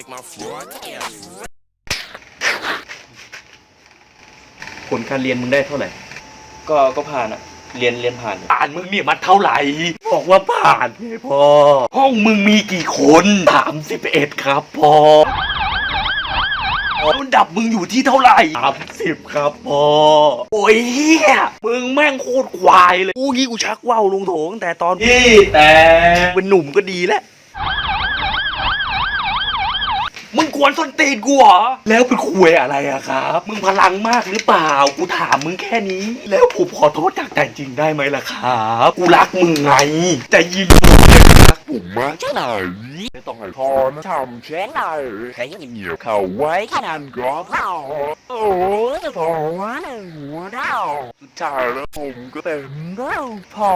take my fraud ผลการเรียนมึงได้เท่าไหร่ ก็ก็ผ่านอะเรียนเรียนผ่าน ผ่านมึงเนี่ยมันเท่าไหร่ บอกว่าผ่านไงพ่อ ห้องมึงมีกี่คนสามสิบเอ็ดครับพ่อมันดับมึงอยู่ที่เท่าไหร่สามสิบครับพ่อ โอ้ยเฮียมึงแม่งโคตรควายเลย กูงี้กูชักว่าวลงโถงแต่ตอนที่แต่เป็นหนุ่มก็ดีแล้ว มึงกวนส้นตีนกูเหรอ แล้วเป็นคุยอะไรอะครับ มึงพลังมากหรือเปล่า กูถามมึงแค่นี้ แล้วผมขอโทษจากใจจริงได้ไหมล่ะครับ กูรักมึงไงจะยิงมึงเลยนะผมมาจากไหนไม่ต้องให้พอนะทำแค่ไหนแค่ยังเหนียวเข้าไว้แค่นั้นก็พอโอ้ยจะพอว่าในหัวดาวสุดท้ายแล้วผมก็เต็มแล้วพอ